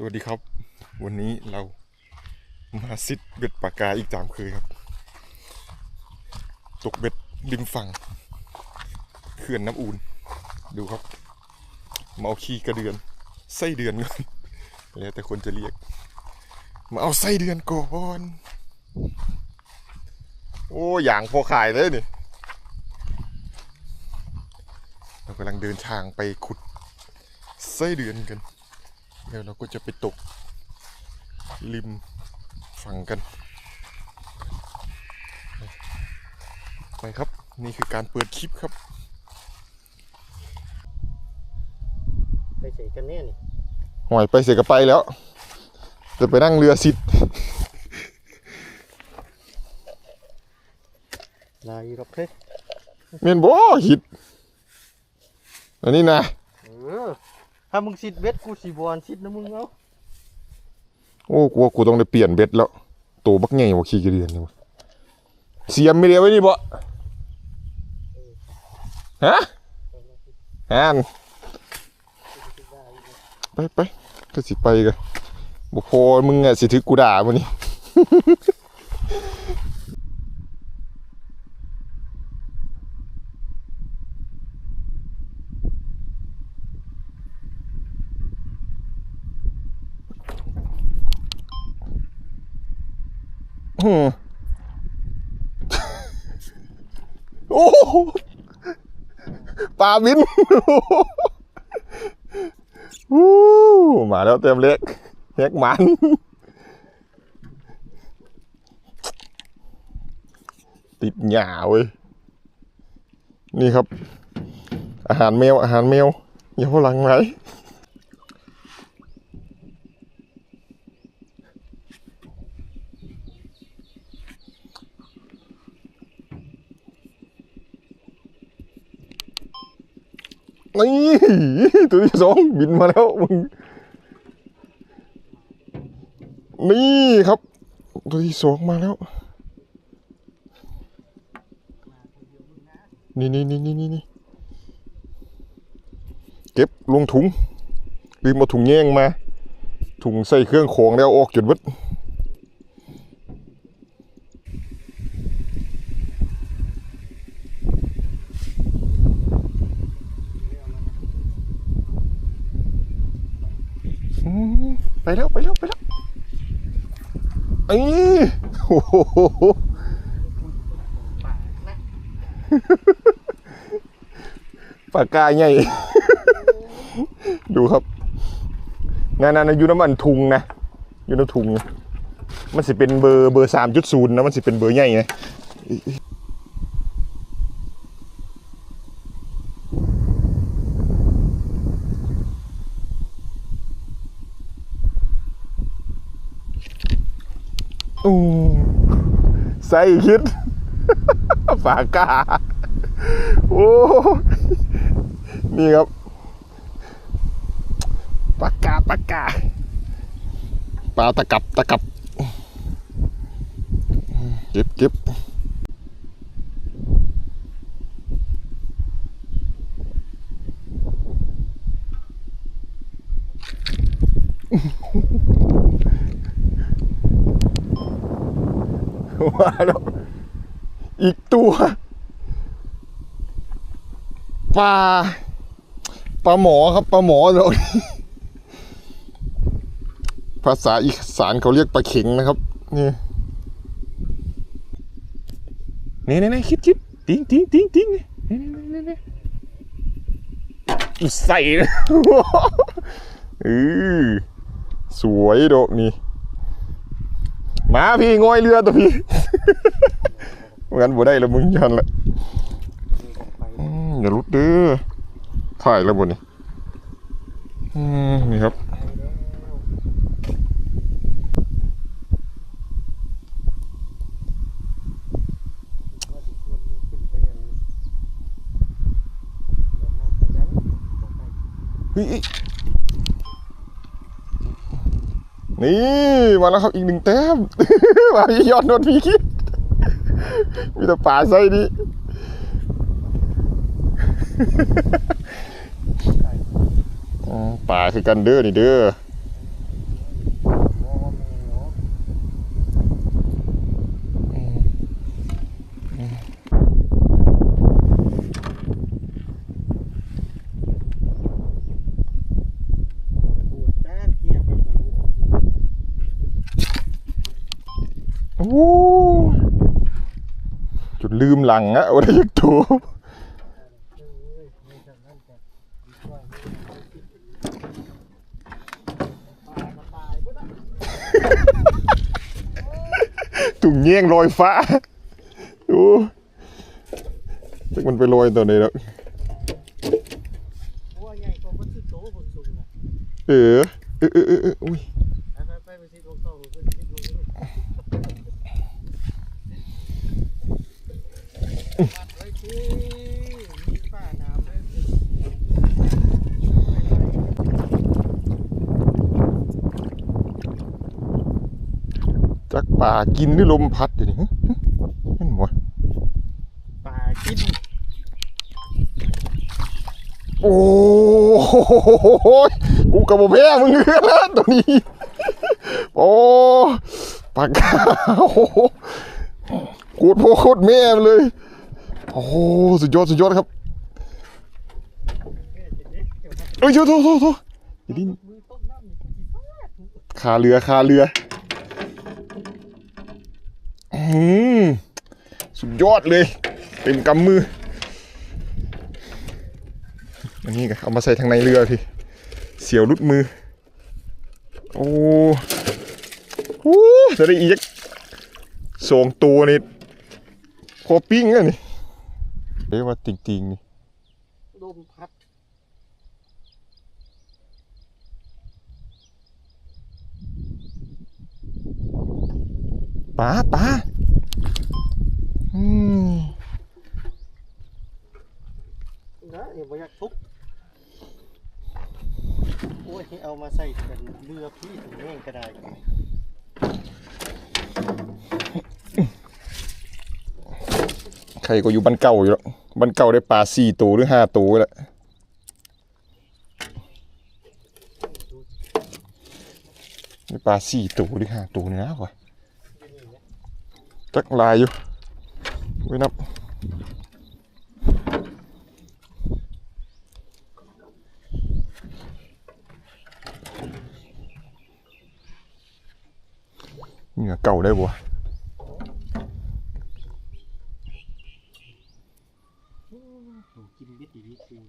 สวัสดีครับ วันนี้เรามาซิดเบ็ดปากกาอีกตามเคยครับ ตกเบ็ดริมฝั่งเขื่อนน้ำอูนดูครับมาเอาขี้กระเดือน ไส้เดือนก่อนแล้วแต่คนจะเรียก มาเอาไส้เดือนก่อนโอ้อย่างพอขายเลยนี่เรากำลังเดินทางไปขุดไส้เดือนกัน เดี๋ยวเราก็จะไปตกริมฝั่งกัน ไปครับ นี่คือการเปิดคลิปครับ ไปใส่กันแน่นี่หอยไปเสียกับไปแล้ว จะไปนั่งเรือสิทธิ์ลายรับเฮ้ยเมียนบ่หิดอันนี้นะ เออ ถ้ามึงสิดเบ็ดกูสิบอนสิดนะมึงเอาโอ้กูว่ากูต้องได้เปลี่ยนเบ็ดแล้วตัวบักใหญ่กว่าขี้กเดือนนี่วะเสียมไม่เดียวไว้นี่บ่ฮะฮนไปไปก็สิไปกันบ่พอมึงอะสิถือกูด่ามื้อนี้ โอ้โหปลาบินอู้มาแล้วเต็มเล็กเล็กมัน ติดหญ้าเว้ย นี่ครับ อาหารแมว อาหารแมวอย่าพลังไหม นี่ตัวที่สองบินมาแล้วมึงนี่ครับ ตัวที่สองมาแล้ว นี่นี่นี่นี่นี่นี่เก็บลงถุงลืมมาถุงแยงมา ถุงใส่เครื่องของแล้วออกจนวัดอืม ไปแล้วไปแล้วไปแล้วไอ้โอ้โหปากกาใหญ่ ดูครับ งานนั้นอยู่น้ำมันทุงนะอยู่น้ำทุง มันสิเป็นเบอร์เบอร์สามจุดศูนย์นะ มันสิเป็นเบอร์ใหญ่ไง อู้ใส่คิดปากกาโอ้นี่ครับปากกาปากกาปลาตะกับตะกับเก็บเก็บ ว่าแล้วอีกตัวปลาปลาหมอครับปลาหมอเราภาษาอีสานเขาเรียกปลาเข็งนะครับนี่นี่นี่คิดคิดติ้งติ้งติ้งติ้งนี่นี่นี่นี่ใส่นะอือสวยดนี่ มาพี่งอยเรือตัวพี่งั้นบ่ได้ล้วมึงยันละอย่ารุดเด้อถ่ายแล้วบนนี่อืมนี่ครับเฮ้ย นี่มาแล้วครับอีกหนึ่งแต้มมาพี่ยอดโดนพี่คิดมีแต่ป่าไส้นี้ป่าคือกันเด้อนี่เด้อ โอ้จนลืมหลังอะว่าได้ยักตัวตุ่งเงี้ยงลอยฟ้าโอ้จักมันไปลอยตัวไหนแล้วเออเออเออเออเอออุ้ย ไปไปไปไปสิลงต่อลงขึ้นสิลงขึ้นวัดไว้ที่มีป้าน้ำเลย จัก ป่ากินหรือลมพัดอยู่นี่ฮะฮะนั่นหมดป่ากิน โอ้โหกูกับโมแพ้มึงเแล้วตัวนี้ โอ้ปากกาโอ้โหกูดโพโคตรแม่มันเลย โอ้โหสุดยอดสุดยอดครับเอ้ยโทษโทษโทษโทษอย่าดิ้นมือต้มน้ำนี่กูสิฟาดคาเรือคาเรืออืม สุดยอดเลย เต็มกำมือ อันนี้ก็เอามาใส่ทางในเรือพี่เสียวรุดมือ โอ้โหจะได้อีกสองตัวนี่พอปิ้งอะนี่เรียกว่าติงๆนี่ลมพัด ปลาปลาอืมนะอย่าไปอยากทุบโอ้ยเอามาใส่กันเรือพี่ถึงแม่งก็ได้ใครก็อยู่บ้านเก่าอยู่แล้วบ้านเก่าได้ปลาสี่ตัวหรือห้าตัวแหละได้ปลาสี่ตัวหรือห้าตัวเนี่นะวะจักลายอยู่ไว้นับเหงื่อเก่าได้บ่วะ ถูกกินเบ็ดดีๆคือ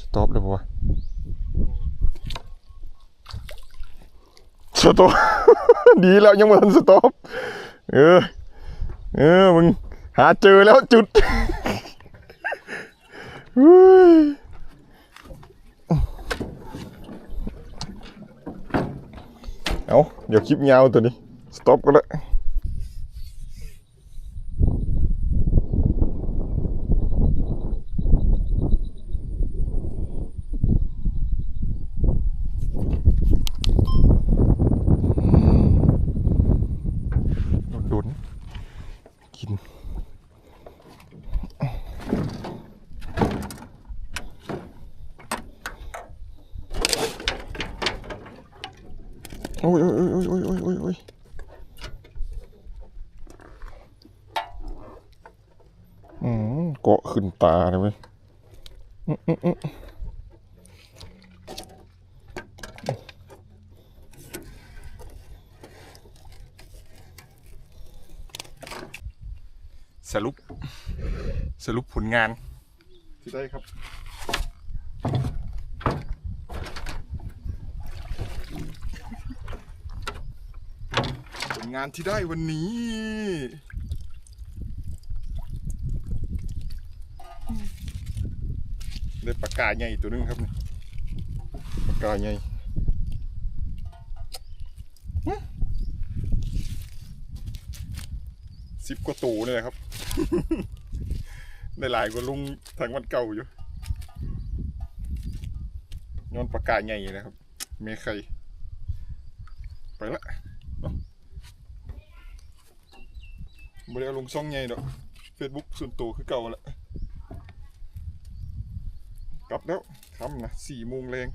สต็อปเลยปะวะส ต็อปดีแล้วยังไม่ทันสต็อปเออเออมึงหาเจอแล้วจุดเฮ้ยเอาเดี๋ยวคลิปยาวตัวนี้สต็อปก็แล้ว โอ้ยโอ้ยโอ้ยโอ้ยโอ้ยโอ้ยโอ้ยอืมเกาะขึ้นตาเลยเว้ยอืมอืมอืมสรุป สรุปผลงานที่ได้ครับ งานที่ได้วันนี้ ได้ปากกาใหญ่ตัวหนึงครับนี่ปากกาใหญ่สิบกว่าตัวเลยนะครับ ได้หลายกว่าลุงทางวันเก่าอยู่ย้อนปากกาใหญ่นะครับเมใครไปละ บ่ได้เอาลงช่องใหญ่ดอก Facebook ส่วนตัวคือเก่าแหละกลับแล้วค่ำนะสี่โมงแรง